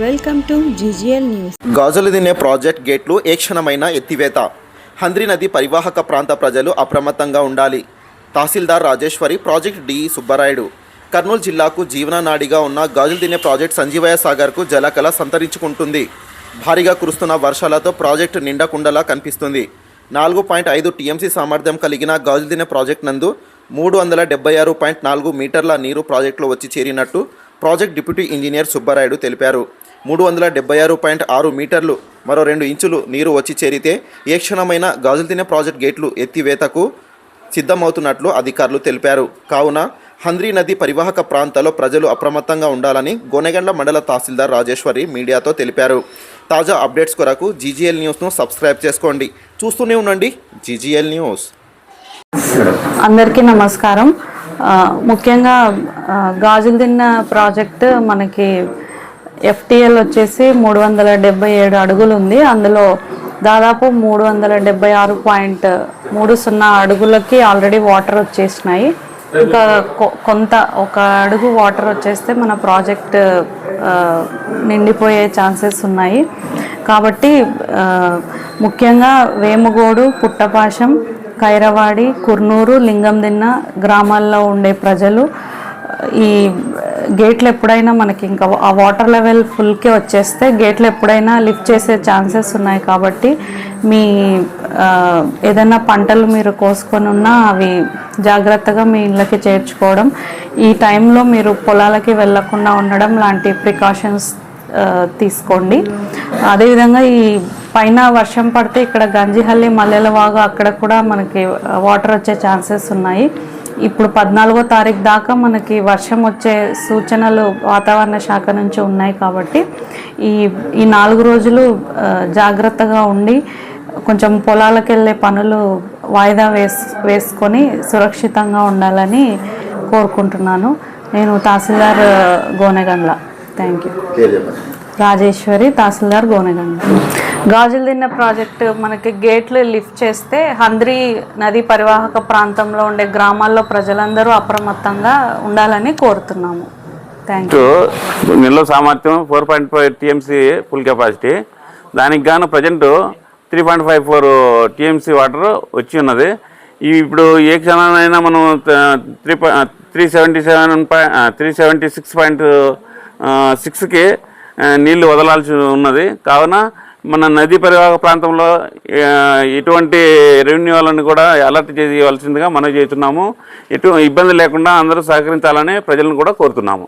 Welcome to GGL news. గాజులు తినే project గేట్లు ఏ క్షణమైన ఎత్తివేత. హంద్రి నది పరివాహక ప్రాంత ప్రజలు అప్రమత్తంగా ఉండాలి. Tahsildar Rajeswari project D Subbarayudu. Kurnool జిల్లాకు జీవననాడిగా ఉన్న గాజులు తినే ప్రాజెక్ట్ సంజీవయ సాగర్కు జలకళ సంతరించుకుంటుంది. భారీగా కురుస్తున్న వర్షాలతో ప్రాజెక్టు నిండకుండలా కనిపిస్తుంది. నాలుగు పాయింట్ ఐదు టీఎంసీ సామర్థ్యం కలిగిన గాజులు తినే ప్రాజెక్ట్ నందు మూడు వందల డెబ్బై ఆరు పాయింట్ నాలుగు మీటర్ల నీరు ప్రాజెక్టులో వచ్చి చేరినట్టు ప్రాజెక్ట్ డిప్యూటీ ఇంజనీర్ సుబ్బరాయుడు తెలిపారు. మూడు వందల డెబ్బై ఆరు పాయింట్ ఆరు మీటర్లు మరో రెండు ఇంచులు నీరు వచ్చి చేరితే ఏ క్షణమైన గాజులు తినే ప్రాజెక్ట్ గేట్లు ఎత్తివేతకు సిద్ధమవుతున్నట్లు అధికారులు తెలిపారు. కావున హంద్రీ నది పరివాహక ప్రాంతాల్లో ప్రజలు అప్రమత్తంగా ఉండాలని గోనెగండ్ల మండల తహసీల్దార్ రాజేశ్వరి మీడియాతో తెలిపారు. తాజా అప్డేట్స్ కొరకు జీజీఎల్ న్యూస్ను సబ్స్క్రైబ్ చేసుకోండి. చూస్తూనే ఉండండి జీజీఎల్ న్యూస్. అందరికీ నమస్కారం. ముఖ్యంగా గాజులు తిన్న ప్రాజెక్ట్ మనకి ఎఫ్టిఎల్ వచ్చేసి మూడు వందల డెబ్బై ఏడు అడుగులు ఉంది. అందులో దాదాపు మూడు వందల డెబ్బై ఆరు పాయింట్ మూడు సున్నా అడుగులకి ఆల్రెడీ వాటర్ వచ్చేసినాయి. ఇంకా కొ- కొంత ఒక అడుగు వాటర్ వచ్చేస్తే మన ప్రాజెక్ట్ నిండిపోయే ఛాన్సెస్ ఉన్నాయి. కాబట్టి ముఖ్యంగా వేముగోడు పుట్టపాశం కైరవాడి కుర్నూరు లింగందిన్న గ్రామాల్లో ఉండే ప్రజలు ఈ గేట్లు ఎప్పుడైనా మనకి ఇంకా ఆ వాటర్ లెవెల్ ఫుల్కి వచ్చేస్తే గేట్లు ఎప్పుడైనా లిఫ్ట్ చేసే ఛాన్సెస్ ఉన్నాయి కాబట్టి మీ ఏదైనా పంటలు మీరు కోసుకొని ఉన్నా అవి జాగ్రత్తగా మీ ఇళ్ళకి చేర్చుకోవడం ఈ టైంలో మీరు పొలాలకి వెళ్ళకుండా ఉండడం లాంటి ప్రికాషన్స్ తీసుకోండి. అదేవిధంగా ఈ పైన వర్షం పడితే ఇక్కడ గంజిహల్లి మల్లెలవాగు అక్కడ కూడా మనకి వాటర్ వచ్చే ఛాన్సెస్ ఉన్నాయి. ఇప్పుడు పద్నాలుగో తారీఖు దాకా మనకి వర్షం వచ్చే సూచనలు వాతావరణ శాఖ నుంచి ఉన్నాయి కాబట్టి ఈ ఈ నాలుగు రోజులు జాగ్రత్తగా ఉండి కొంచెం పొలాలకు వెళ్ళే పనులు వాయిదా వేస్ వేసుకొని సురక్షితంగా ఉండాలని కోరుకుంటున్నాను. నేను tahsildar Gonegandla. Thank you Rajeswari tahsildar Gonaganda. గాజులు తిన్న ప్రాజెక్టు మనకి గేట్లు లిఫ్ట్ చేస్తే హంద్రి నది పరివాహక ప్రాంతంలో ఉండే గ్రామాల్లో ప్రజలందరూ అప్రమత్తంగా ఉండాలని కోరుతున్నాము. థ్యాంక్ యూ నిల్వ సామర్థ్యం four point five TMC full capacity. దానికి గాను present three point five four TMC water వచ్చి ఉన్నది. ఇప్పుడు ఏ క్షణానైనా మనం three three seventy seven point three seventy six point సిక్స్కి నీళ్ళు వదలాల్సి ఉన్నది. కావున మన నదీ పరివాహక ప్రాంతంలో ఎటువంటి రెవెన్యూలను కూడా అలర్ట్ చేయవలసిందిగా మనం చేస్తున్నాము. ఎటు ఇబ్బంది లేకుండా అందరూ సహకరించాలని ప్రజలను కూడా కోరుతున్నాము.